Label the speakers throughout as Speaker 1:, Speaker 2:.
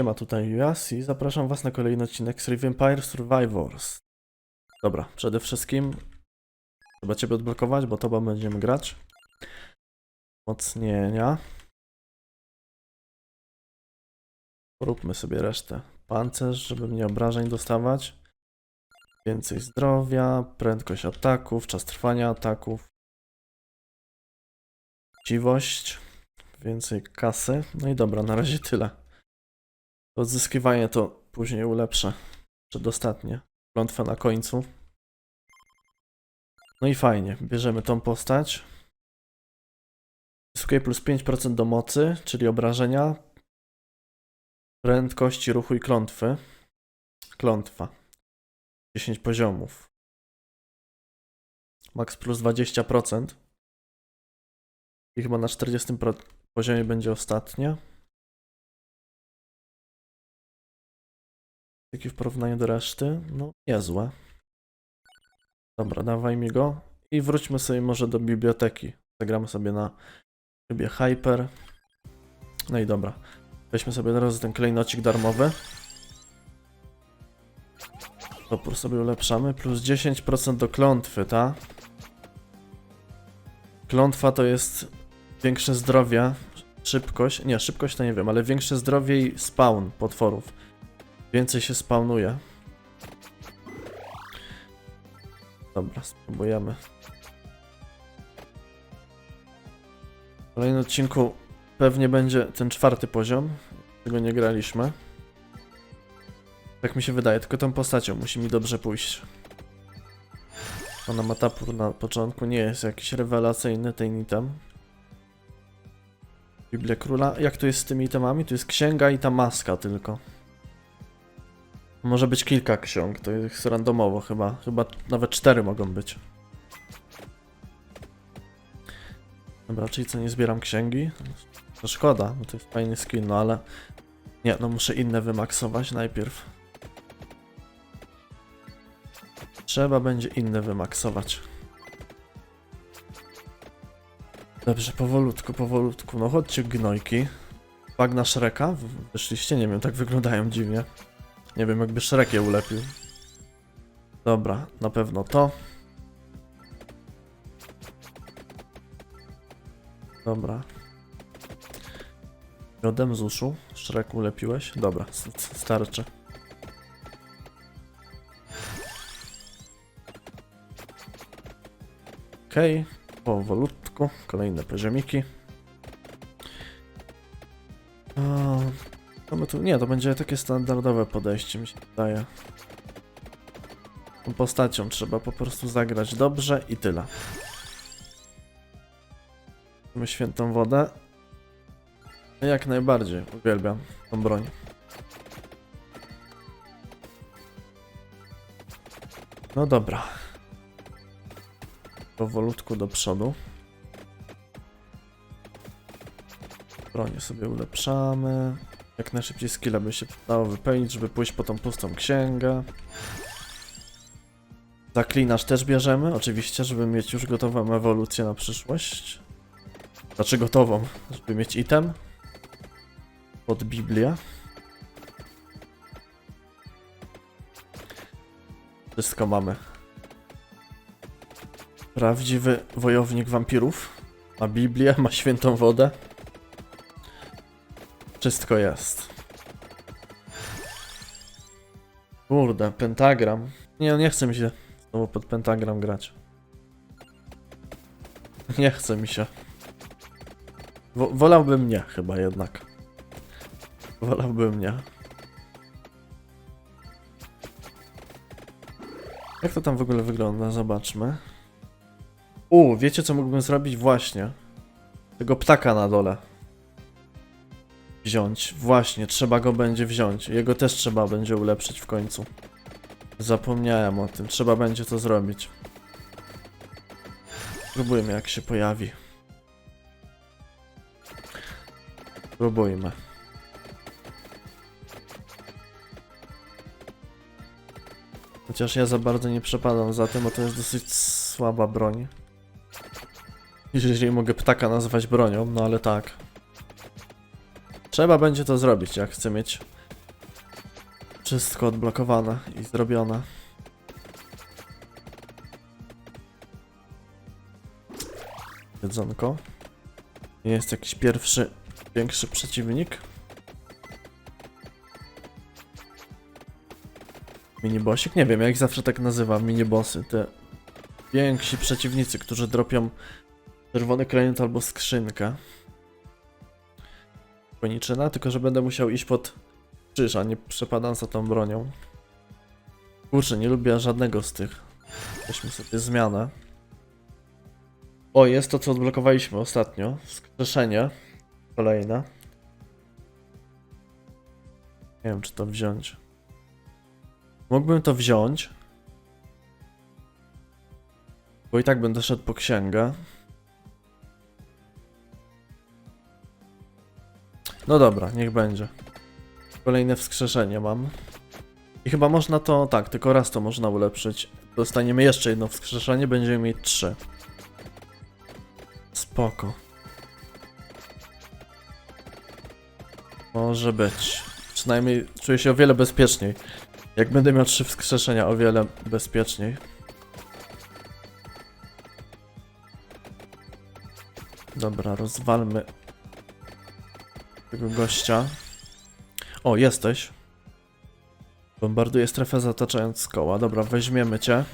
Speaker 1: Siema, tutaj Juas i zapraszam was na kolejny odcinek z Vampire Survivors. Dobra, przede wszystkim trzeba ciebie odblokować, bo tobą będziemy grać. Mocnienia. Róbmy sobie resztę. Pancerz, żeby mnie obrażeń dostawać. Więcej zdrowia, prędkość ataków, czas trwania ataków. Chciwość, więcej kasy. No i dobra, na razie tyle. Odzyskiwanie to później ulepszę. Przedostatnie. Klątwa na końcu. No i fajnie. Bierzemy tą postać. Zyskuje plus 5% do mocy, czyli obrażenia. Prędkości ruchu i klątwy. Klątwa. 10 poziomów. Max plus 20%. I chyba na 40 pro- poziomie będzie ostatnia. Jaki w porównaniu do reszty? No, niezłe. Dobra, dawaj mi go. I wróćmy sobie może do biblioteki. Zagramy sobie na trybie Hyper. No i dobra. Weźmy sobie od razu ten klejnocik darmowy. Topór sobie ulepszamy. Plus 10% do klątwy, ta? Klątwa to jest większe zdrowie, szybkość. Nie, szybkość to nie wiem, ale większe zdrowie i spawn potworów. Więcej się spawnuje. Dobra, spróbujemy. W kolejnym odcinku pewnie będzie ten czwarty poziom. Tego nie graliśmy. Tak mi się wydaje, tylko tą postacią musi mi dobrze pójść. Ona ma tapur na początku, nie jest jakiś rewelacyjny ten item. Biblia Króla. Jak to jest z tymi itemami? Tu jest księga i ta maska tylko. Może być kilka ksiąg, to jest randomowo chyba. Chyba nawet cztery mogą być. Dobra, czyli co, nie zbieram księgi? To szkoda, bo to jest fajny skill, no ale... Nie, no muszę inne wymaksować najpierw. Trzeba będzie inne wymaksować. Dobrze, powolutku, powolutku. No chodźcie gnojki. Bagna Shreka? Wyszliście? Nie wiem, tak wyglądają dziwnie. Nie wiem, jakby Shrek je ulepił. Dobra, na pewno to. Dobra. Miodem z uszu. Shrek ulepiłeś? Dobra, starczy. Okej, powolutku. Kolejne poziomiki. Tu, nie, to będzie takie standardowe podejście, mi się wydaje. Tą postacią trzeba po prostu zagrać dobrze i tyle. Mamy świętą wodę. Jak najbardziej, uwielbiam tą broń. No dobra. Powolutku do przodu. Bronię sobie ulepszamy. Jak najszybciej skilla by się dało wypełnić, żeby pójść po tą pustą księgę. Zaklinacz też bierzemy, oczywiście, żeby mieć już gotową ewolucję na przyszłość. Znaczy gotową, żeby mieć item. Pod Biblię. Wszystko mamy. Prawdziwy wojownik wampirów. Ma Biblię, ma świętą wodę. Wszystko jest. Kurde, pentagram. Nie, nie chce mi się znowu pod pentagram grać. Nie chce mi się. Wo wolałbym nie, chyba jednak. Wolałbym nie. Jak to tam w ogóle wygląda? Zobaczmy. U, wiecie co mógłbym zrobić? Właśnie. Tego ptaka na dole wziąć. Właśnie, trzeba go będzie wziąć. Jego też trzeba będzie ulepszyć w końcu. Zapomniałem o tym. Trzeba będzie to zrobić. Spróbujmy jak się pojawi. Spróbujmy. Chociaż ja za bardzo nie przepadam za tym, bo to jest dosyć słaba broń. Jeżeli mogę ptaka nazwać bronią, no ale tak. Trzeba będzie to zrobić, jak chcę mieć Wszystko odblokowane i zrobione. Jedzonko. Jest jakiś pierwszy, większy przeciwnik. Minibosik? Nie wiem, ja ich zawsze tak nazywam, minibossy. Te więksi przeciwnicy, którzy dropią czerwony kredyt albo skrzynkę. Koniczyna, tylko że będę musiał iść pod krzyż, a nie przepadam za tą bronią. Kurczę, nie lubię żadnego z tych. Weźmy sobie zmianę. O, jest to, co odblokowaliśmy ostatnio. Skrzeszenie. Kolejne. Nie wiem, czy to wziąć. Mógłbym to wziąć. Bo i tak będę szedł po księgę. No dobra, niech będzie. Kolejne wskrzeszenie mam. I chyba można to, tak, tylko raz to można ulepszyć. Dostaniemy jeszcze jedno wskrzeszenie, będziemy mieć trzy. Spoko. Może być. Przynajmniej czuję się o wiele bezpieczniej. Jak będę miał trzy wskrzeszenia, o wiele bezpieczniej. Dobra, rozwalmy tego gościa. O, jesteś. Bombarduję strefę zataczając koła. Dobra, weźmiemy cię.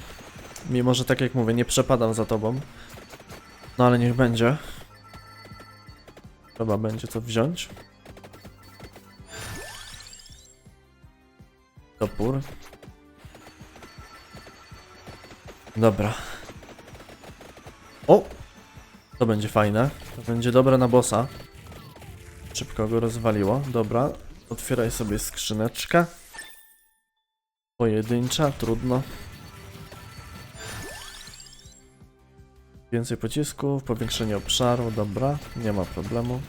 Speaker 1: Mimo, że tak jak mówię, nie przepadam za tobą. No ale niech będzie. Trzeba będzie to wziąć. Topór. Dobra. O! To będzie fajne. To będzie dobre na bossa. Szybko go rozwaliło. Dobra. Otwieraj sobie skrzyneczkę. Pojedyncza, trudno. Więcej pocisków, powiększenie obszaru, dobra, nie ma problemu.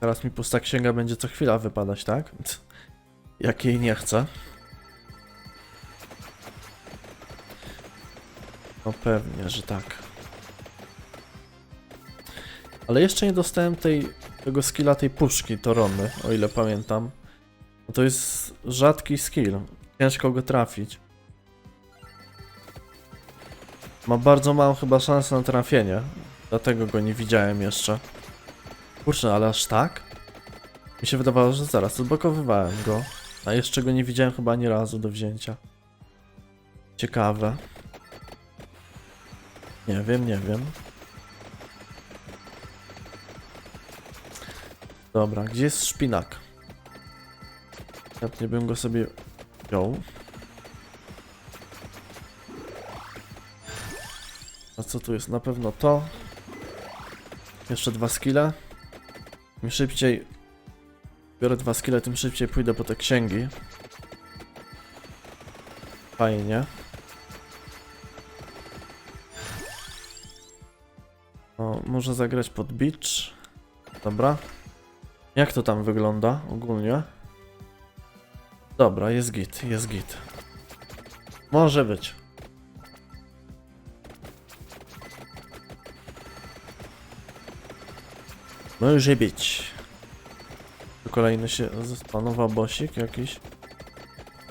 Speaker 1: Teraz mi pusta księga będzie co chwila wypadać, tak? C- Jak jej nie chcę. No pewnie, że tak. Ale jeszcze nie dostałem tej, tego skilla tej puszki Torony, o ile pamiętam. No to jest rzadki skill. Ciężko go trafić. Ma bardzo małą chyba szansę na trafienie. Dlatego go nie widziałem jeszcze. Kurczę, ale aż tak? Mi się wydawało, że zaraz odblokowywałem go. A jeszcze go nie widziałem chyba ani razu do wzięcia. Ciekawe. Nie wiem, nie wiem. Dobra, gdzie jest szpinak? Chętnie bym go sobie wziął. A co tu jest? Na pewno to. Jeszcze dwa skille. Im szybciej biorę dwa skille, tym szybciej pójdę po te księgi. Fajnie. Może zagrać pod beach. Dobra. Jak to tam wygląda ogólnie? Dobra, jest git, jest git. Może być. Może być. Tu kolejny się zespanował bosik jakiś.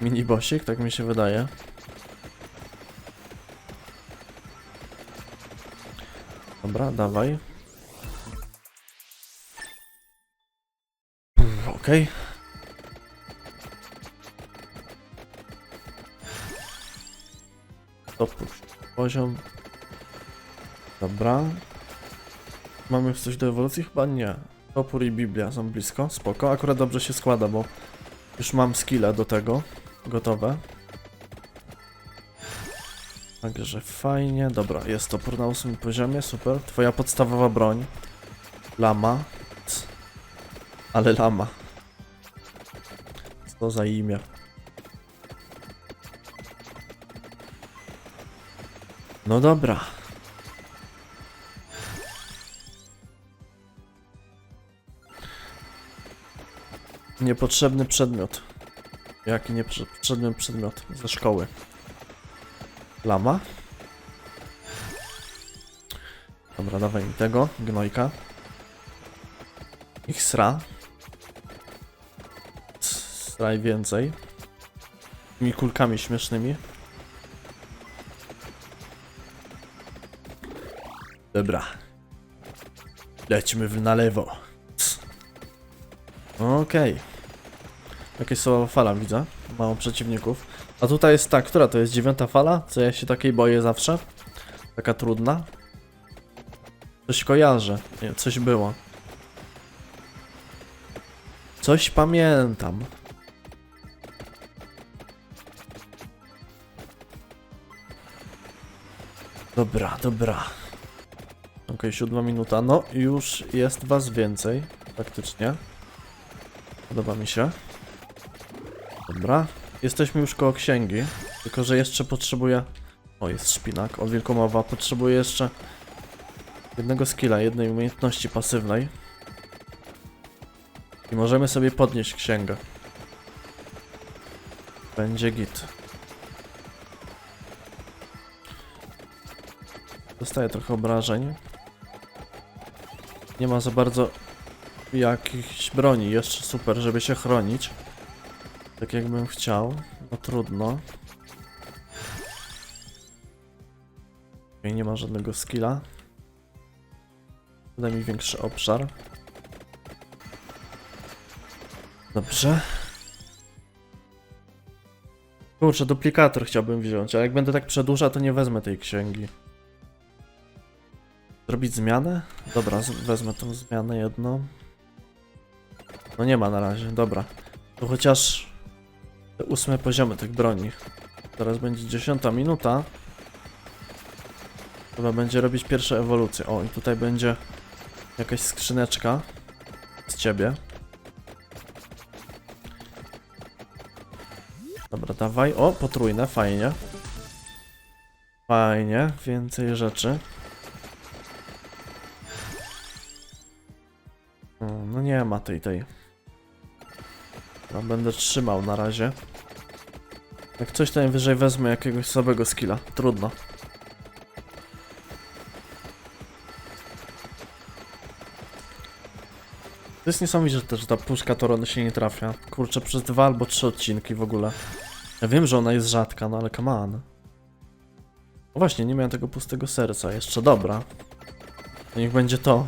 Speaker 1: Mini bosik, tak mi się wydaje. Dobra, dawaj. Uff, Okej. Dopuść poziom. Dobra. Mamy już coś do ewolucji? Chyba nie. Topór i Biblia są blisko. Spoko. Akurat dobrze się składa, bo już mam skille do tego. Gotowe. Także fajnie. Dobra, jest topór na ósmym poziomie. Super. Twoja podstawowa broń. Lama. Ale lama. Co za imię. No dobra. Niepotrzebny przedmiot. Jaki niepotrzebny przedmiot ze szkoły? Lama? Dobra, dawaj mi tego, gnojka. Ich sra. Sraj więcej. Tymi kulkami śmiesznymi. Dobra. Lećmy w na lewo. Okej. Jakaś słaba fala widzę. Mało przeciwników. A tutaj jest ta, która to jest dziewiąta fala? Co ja się takiej boję zawsze? Taka trudna. Coś kojarzę. Nie, coś było. Coś pamiętam. Dobra, dobra. Okej, siódma minuta. No, już jest was więcej. Faktycznie. Podoba mi się. Dobra. Jesteśmy już koło księgi. Tylko, że jeszcze potrzebuję... O, jest szpinak. O, wilkomowa. Potrzebuję jeszcze jednego skilla, jednej umiejętności pasywnej. I możemy sobie podnieść księgę. Będzie git. Dostaję trochę obrażeń. Nie ma za bardzo jakichś broni jeszcze super, żeby się chronić. Tak jakbym chciał. No trudno. I nie ma żadnego skilla. Daj mi większy obszar. Dobrze. Kurczę, duplikator chciałbym wziąć, a jak będę tak przedłużał, to nie wezmę tej księgi. Zrobić zmianę? Dobra, wezmę tą zmianę jedną. No nie ma na razie, dobra. To chociaż ósme poziomy tych broni. Teraz będzie dziesiąta minuta. Chyba będzie robić pierwsze ewolucje. O, i tutaj będzie jakaś skrzyneczka z ciebie. Dobra, dawaj. O, potrójne, fajnie. Fajnie, więcej rzeczy. O, No nie ma tej, tej. No, będę trzymał na razie. Jak coś, to najwyżej wezmę jakiegoś słabego skilla. Trudno. To jest niesamowite, że ta puszka Torony się nie trafia. Kurczę, przez dwa albo trzy odcinki w ogóle. Ja wiem, że ona jest rzadka, no ale come on. No właśnie, nie miałem tego pustego serca. Jeszcze dobra. No Niech będzie to.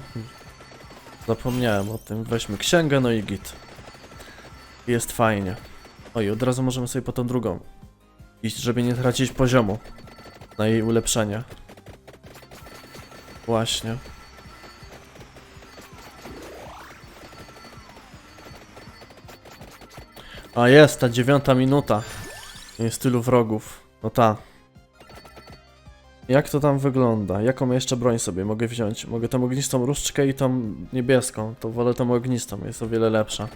Speaker 1: Zapomniałem o tym. Weźmy księgę, no i git. Jest fajnie. Oj, od razu możemy sobie po tą drugą iść, żeby nie tracić poziomu na jej ulepszenie. Właśnie. A jest, ta dziewiąta minuta. Jest tylu wrogów. No ta. Jak to tam wygląda? Jaką jeszcze broń sobie mogę wziąć? Mogę tą ognistą różdżkę i tą niebieską. To wolę tą ognistą, jest o wiele lepsza.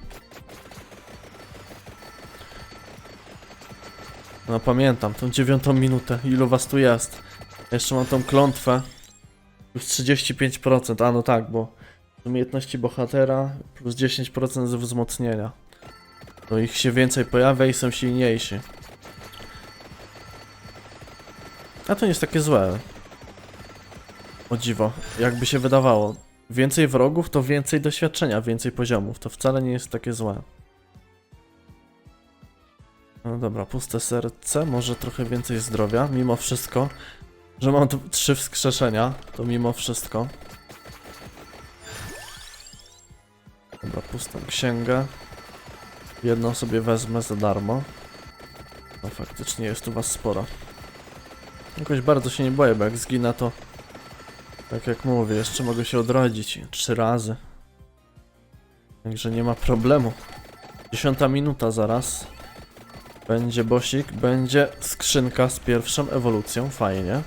Speaker 1: No pamiętam, tą dziewiątą minutę. Ilu was tu jest? Jeszcze mam tą klątwę. Już 35%. A no tak, bo umiejętności bohatera plus 10% z wzmocnienia. No ich się więcej pojawia i są silniejsi. A to nie jest takie złe. O dziwo, jakby się wydawało. Więcej wrogów to więcej doświadczenia, więcej poziomów. To wcale nie jest takie złe. No dobra, puste serce, może trochę więcej zdrowia, mimo wszystko. Że mam tu trzy wskrzeszenia, to mimo wszystko. Dobra, pustą księgę. Jedną sobie wezmę za darmo. No faktycznie jest tu was sporo. Jakoś bardzo się nie boję, bo jak zginę to... Tak jak mówię, jeszcze mogę się odrodzić trzy razy. Także nie ma problemu. Dziesiąta minuta zaraz. Będzie bosik, będzie skrzynka z pierwszą ewolucją, fajnie.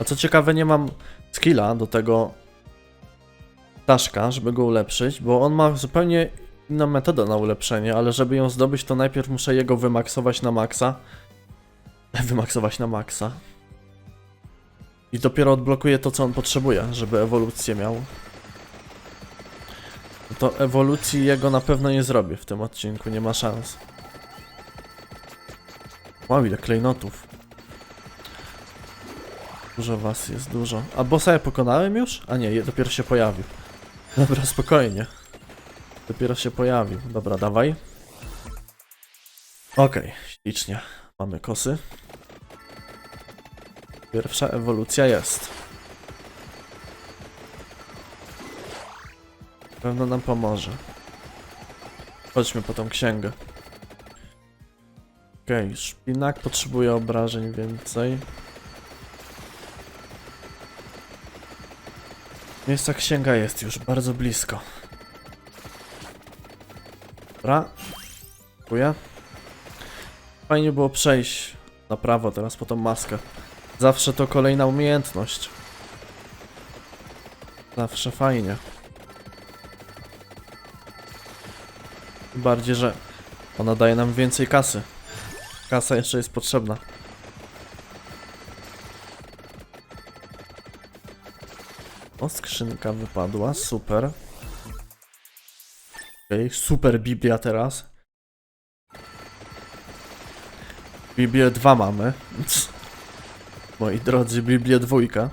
Speaker 1: A co ciekawe, nie mam skilla do tego ptaszka, żeby go ulepszyć, bo on ma zupełnie inną metodę na ulepszenie, ale żeby ją zdobyć, to najpierw muszę jego wymaksować na maksa. Wymaksować na maksa. I dopiero odblokuję to, co on potrzebuje, żeby ewolucję miał. To ewolucji jego na pewno nie zrobię w tym odcinku, nie ma szans. Wow, ile klejnotów. Dużo was jest, dużo. A bossa ja pokonałem już? A nie, dopiero się pojawił. Dobra, spokojnie. Dopiero się pojawił. Dobra, dawaj. Okej, ślicznie. Mamy kosy. Pierwsza ewolucja jest. Pewno nam pomoże. Chodźmy po tą księgę. Okej, szpinak potrzebuje obrażeń więcej. Miejsca księga jest już bardzo blisko. Dobra. Dziękuję. Fajnie było przejść na prawo teraz po tą maskę. Zawsze to kolejna umiejętność. Zawsze fajnie. Bardziej, że ona daje nam więcej kasy. Kasa jeszcze jest potrzebna. O, skrzynka wypadła, super. Okej, super Biblia teraz. Biblię 2 mamy. Moi drodzy, Biblię dwójka.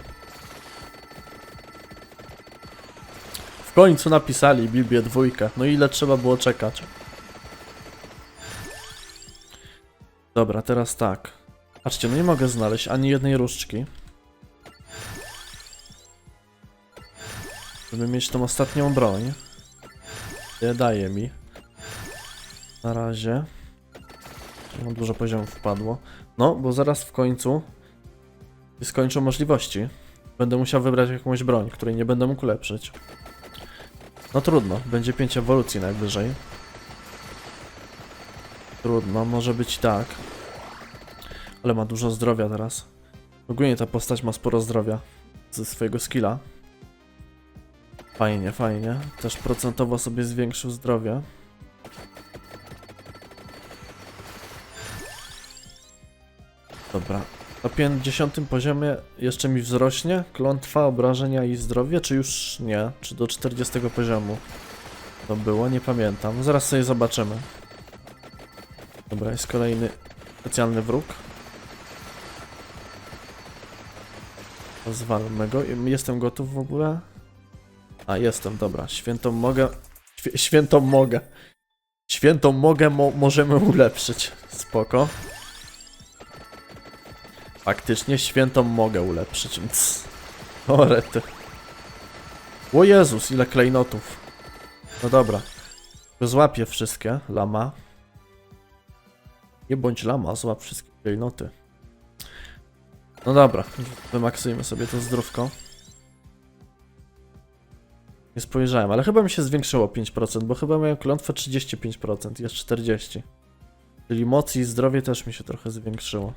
Speaker 1: W końcu napisali Biblię dwójkę. No ile trzeba było czekać? Dobra, teraz tak. Patrzcie, no nie mogę znaleźć ani jednej różdżki. Żeby mieć tą ostatnią broń. Nie daje mi. Na razie. Mam dużo poziomów wpadło. No, bo zaraz w końcu skończą możliwości. Będę musiał wybrać jakąś broń, której nie będę mógł ulepszyć. No trudno, będzie 5 ewolucji najwyżej. Trudno, może być tak. Ale ma dużo zdrowia teraz. Ogólnie ta postać ma sporo zdrowia ze swojego skilla. Fajnie, fajnie. Też procentowo sobie zwiększył zdrowie. Dobra. Na 50 poziomie jeszcze mi wzrośnie klątwa, obrażenia i zdrowie, czy już nie? Czy do 40 poziomu to było? Nie pamiętam. Zaraz sobie zobaczymy. Dobra, jest kolejny specjalny wróg. Rozwalmy go. Jestem gotów w ogóle? A, jestem, dobra. Świętą mogę... Świętą mogę. Świętą mogę mo możemy ulepszyć. Spoko. Faktycznie świętą mogę ulepszyć. O rety. O Jezus, ile klejnotów. No dobra. Złapię wszystkie, lama. Nie bądź lama, złap wszystkie klejnoty. No dobra, wymaksujmy sobie to zdrówko. Nie spojrzałem, ale chyba mi się zwiększyło 5%, bo chyba miałem klątwę 35%, jest 40%. Czyli moc i zdrowie też mi się trochę zwiększyło.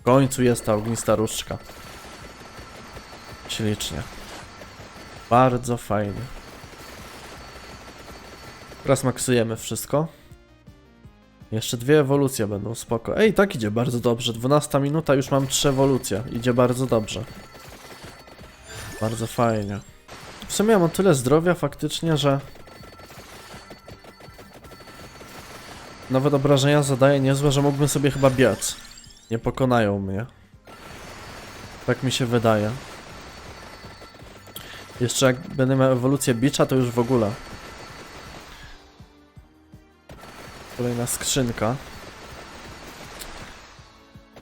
Speaker 1: W końcu jest ta ognista różdżka. Ślicznie. Bardzo fajnie. Teraz maksujemy wszystko. Jeszcze dwie ewolucje będą spoko. Ej, tak idzie bardzo dobrze. 12 minuta, już mam trzy ewolucje. Idzie bardzo dobrze. Bardzo fajnie. W sumie mam tyle zdrowia faktycznie, że... Nawet obrażenia zadaje niezłe, że mógłbym sobie chyba biec. Nie pokonają mnie. Tak mi się wydaje. Jeszcze jak będę miał ewolucję bicza, to już w ogóle. Kolejna skrzynka.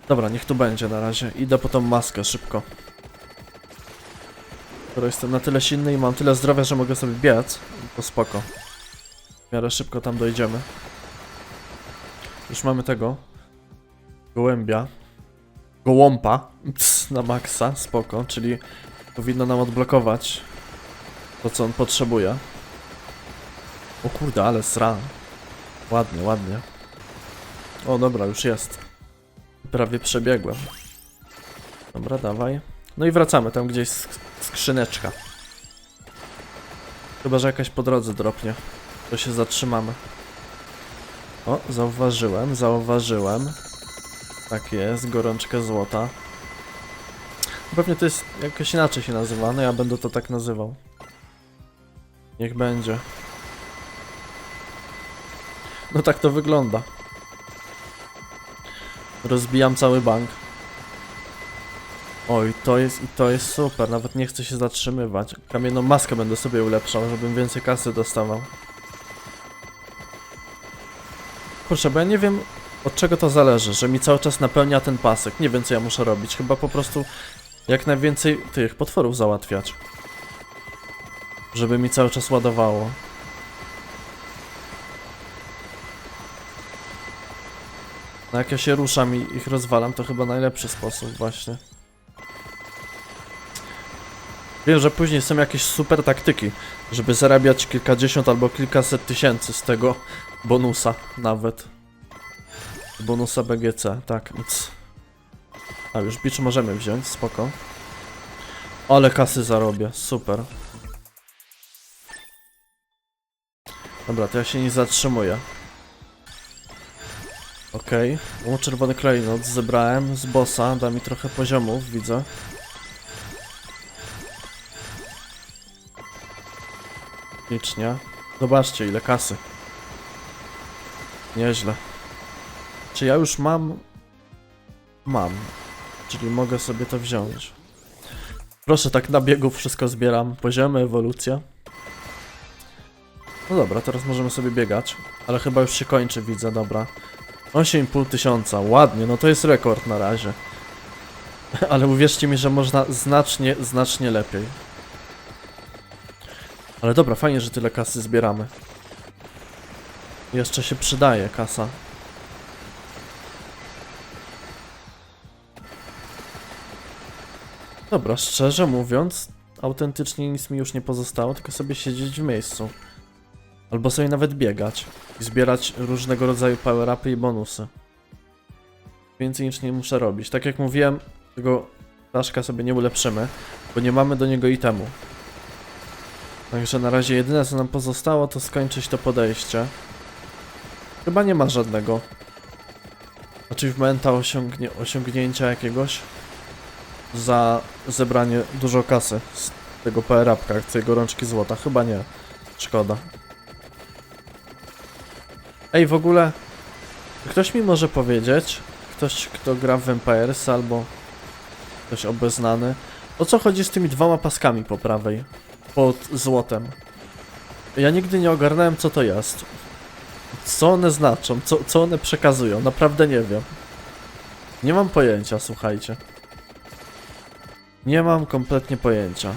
Speaker 1: Dobra, niech tu będzie na razie. Idę po tą maskę szybko. Skoro jestem na tyle silny i mam tyle zdrowia, że mogę sobie biec, to spoko. W miarę szybko tam dojdziemy. Już mamy tego. Gołębia. Gołąpa. Ps, na maksa, spoko, czyli powinno nam odblokować to, co on potrzebuje. O kurde, ale sra. Ładnie, ładnie. O, dobra, już jest. Prawie przebiegłem. Dobra, dawaj. No i wracamy tam gdzieś sk skrzyneczka. Chyba, że jakaś po drodze dropnie. To się zatrzymamy. O, zauważyłem, zauważyłem. Tak jest, gorączkę złota. Pewnie to jest jakoś inaczej się nazywane, ja będę to tak nazywał. Niech będzie. No tak to wygląda. Rozbijam cały bank. Oj, to jest i to jest super, nawet nie chcę się zatrzymywać. Kamienną maskę będę sobie ulepszał, żebym więcej kasy dostawał. Kurczę, bo ja nie wiem od czego to zależy, że mi cały czas napełnia ten pasek. Nie wiem co ja muszę robić, chyba po prostu jak najwięcej tych potworów załatwiać. Żeby mi cały czas ładowało. No jak ja się ruszam i ich rozwalam, to chyba najlepszy sposób właśnie. Wiem, że później są jakieś super taktyki, żeby zarabiać kilkadziesiąt albo kilkaset tysięcy z tego bonusa nawet. Bonusa BGC, tak, nic. A już bicz możemy wziąć, spoko. Ale kasy zarobię, super. Dobra, to ja się nie zatrzymuję. Okej, okay. czerwony klejnot zebrałem z bossa, da mi trochę poziomów, widzę. Licznie. Zobaczcie ile kasy. Nieźle. Czy ja już mam? Mam. Czyli mogę sobie to wziąć. Proszę, tak na biegu wszystko zbieram. Poziomy, ewolucja. No dobra, teraz możemy sobie biegać. Ale chyba już się kończy, widzę, dobra. 8,5 tysiąca, ładnie, no to jest rekord na razie. Ale uwierzcie mi, że można znacznie, znacznie lepiej. Ale dobra, fajnie, że tyle kasy zbieramy. Jeszcze się przydaje kasa. Dobra, szczerze mówiąc, autentycznie nic mi już nie pozostało, tylko sobie siedzieć w miejscu. Albo sobie nawet biegać i zbierać różnego rodzaju power-upy i bonusy. Więcej nic nie muszę robić. Tak jak mówiłem, tego ptaszka sobie nie ulepszymy, bo nie mamy do niego itemu. Także na razie jedyne co nam pozostało to skończyć to podejście. Chyba nie ma żadnego achievementa osiągnie, osiągnięcia jakiegoś za zebranie dużo kasy z tego PR-upka, z tej gorączki złota. Chyba nie. Szkoda. Ej, w ogóle ktoś mi może powiedzieć, ktoś kto gra w Empires albo ktoś obeznany, o co chodzi z tymi dwoma paskami po prawej, pod złotem. Ja nigdy nie ogarnąłem co to jest. Co one znaczą, co, co one przekazują, naprawdę nie wiem. Nie mam pojęcia, słuchajcie. Nie mam kompletnie pojęcia.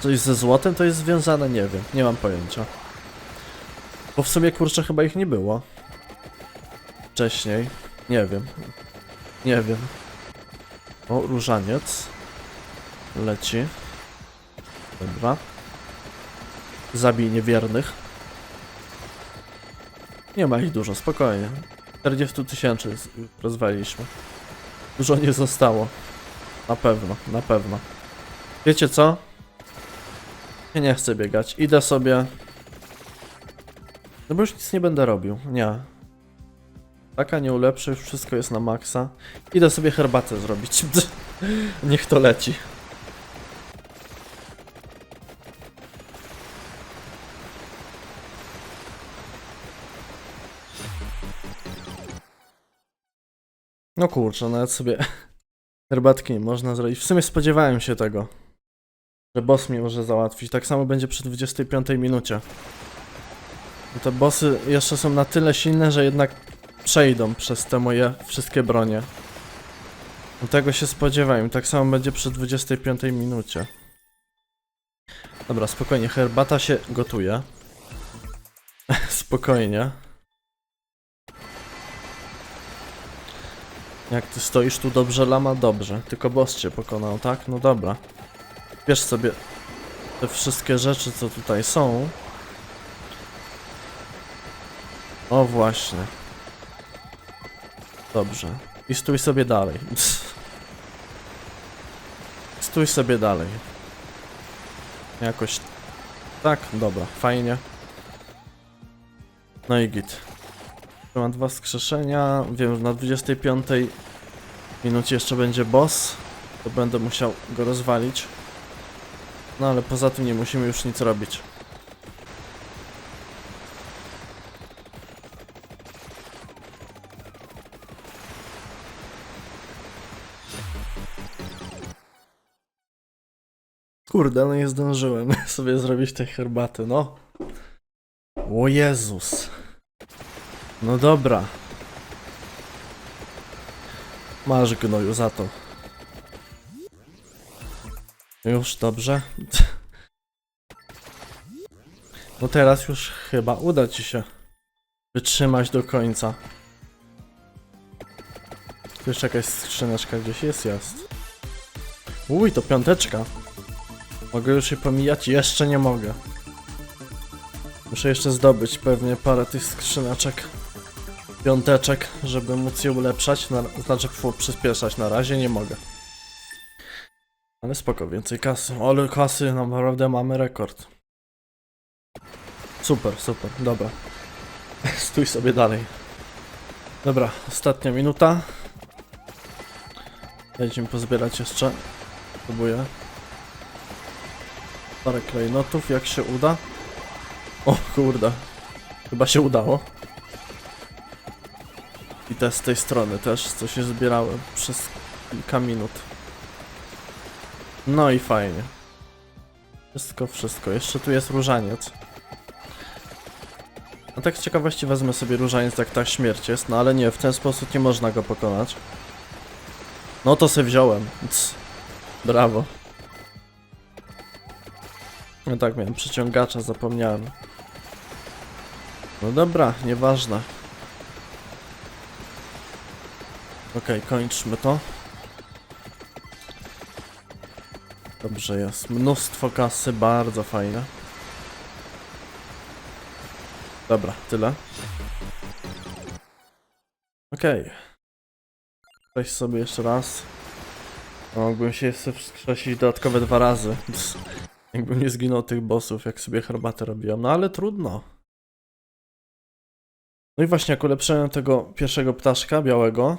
Speaker 1: Coś ze złotem to jest związane? Nie wiem, nie mam pojęcia. Bo w sumie kurczę chyba ich nie było. Wcześniej. Nie wiem. Nie wiem. O, różaniec. Leci. Dobra. Zabij niewiernych. Nie ma ich dużo, spokojnie. 40 tysięcy rozwaliliśmy. Dużo nie zostało. Na pewno, na pewno. Wiecie co? Nie chcę biegać. Idę sobie. No bo już nic nie będę robił. Nie. Taka nie ulepszy, wszystko jest na maksa. Idę sobie herbatę zrobić. Niech to leci. No kurczę, nawet sobie herbatki nie można zrobić. W sumie spodziewałem się tego, że boss mnie może załatwić. Tak samo będzie przy 25 minucie. Te bossy jeszcze są na tyle silne, że jednak przejdą przez te moje wszystkie bronie. No Tego się spodziewałem. Tak samo będzie przy 25 minucie. Dobra, spokojnie. Herbata się gotuje. spokojnie. Jak ty stoisz tu dobrze, lama? Dobrze. Tylko boss cię pokonał, tak? No dobra. Bierz sobie te wszystkie rzeczy, co tutaj są. O właśnie. Dobrze. I stój sobie dalej. Stój sobie dalej. Jakoś... Tak, dobra, fajnie. No i git. Mam dwa skrzeszenia. Wiem, że na 25 minucie jeszcze będzie boss. To będę musiał go rozwalić. No ale poza tym nie musimy już nic robić. Kurde, no nie zdążyłem sobie zrobić tej herbaty, no. O Jezus. No dobra. Masz gnoju za to. Już dobrze. No teraz już chyba uda ci się wytrzymać do końca. Jeszcze jakaś skrzyneczka gdzieś jest, jest. Uj, to piąteczka. Mogę już się pomijać? Jeszcze nie mogę. Muszę jeszcze zdobyć pewnie parę tych skrzyneczek. Piąteczek, żeby móc je ulepszać. Na, znaczy, fu, przyspieszać. Na razie nie mogę. Ale spoko, więcej kasy. Ale kasy, naprawdę mamy rekord. Super, super, dobra. Stój sobie dalej. Dobra, ostatnia minuta. Będziemy pozbierać jeszcze. Próbuję. Parę klejnotów, jak się uda. O kurde. Chyba się udało. I te z tej strony też, co się zbierały przez kilka minut. No i fajnie. Wszystko, wszystko. Jeszcze tu jest różaniec. A tak z ciekawości wezmę sobie różaniec, jak ta śmierć jest, no ale nie, w ten sposób nie można go pokonać. No to se wziąłem. Cs. Brawo. No tak, miałem przyciągacza, zapomniałem. No dobra, nieważne. Okej, kończmy to. Dobrze jest. Mnóstwo kasy, bardzo fajne. Dobra, tyle. Okej. Weź sobie jeszcze raz. Mógłbym się jeszcze wskrzesić dodatkowe dwa razy. Jakbym nie zginął tych bossów, jak sobie herbatę robiłem. No ale trudno. No i właśnie, jak ulepszyłem tego pierwszego ptaszka białego,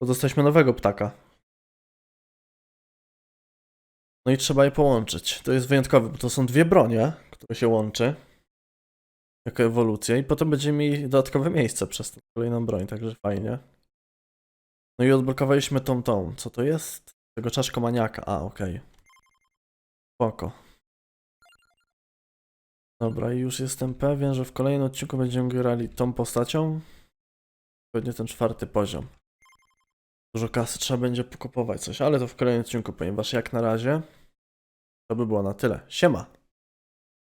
Speaker 1: to dostaliśmy nowego ptaka. No i trzeba je połączyć. To jest wyjątkowe, bo to są dwie bronie, które się łączy. Jako ewolucja i potem będziemy mieli dodatkowe miejsce przez tę kolejną broń, także fajnie. No i odblokowaliśmy tą tą. Co to jest? Tego czaszkomaniaka. A, okej. Spoko. Dobra, i już jestem pewien, że w kolejnym odcinku będziemy grali tą postacią. Pewnie ten czwarty poziom. Dużo kasy trzeba będzie pokupować coś, ale to w kolejnym odcinku, ponieważ jak na razie to by było na tyle. Siema!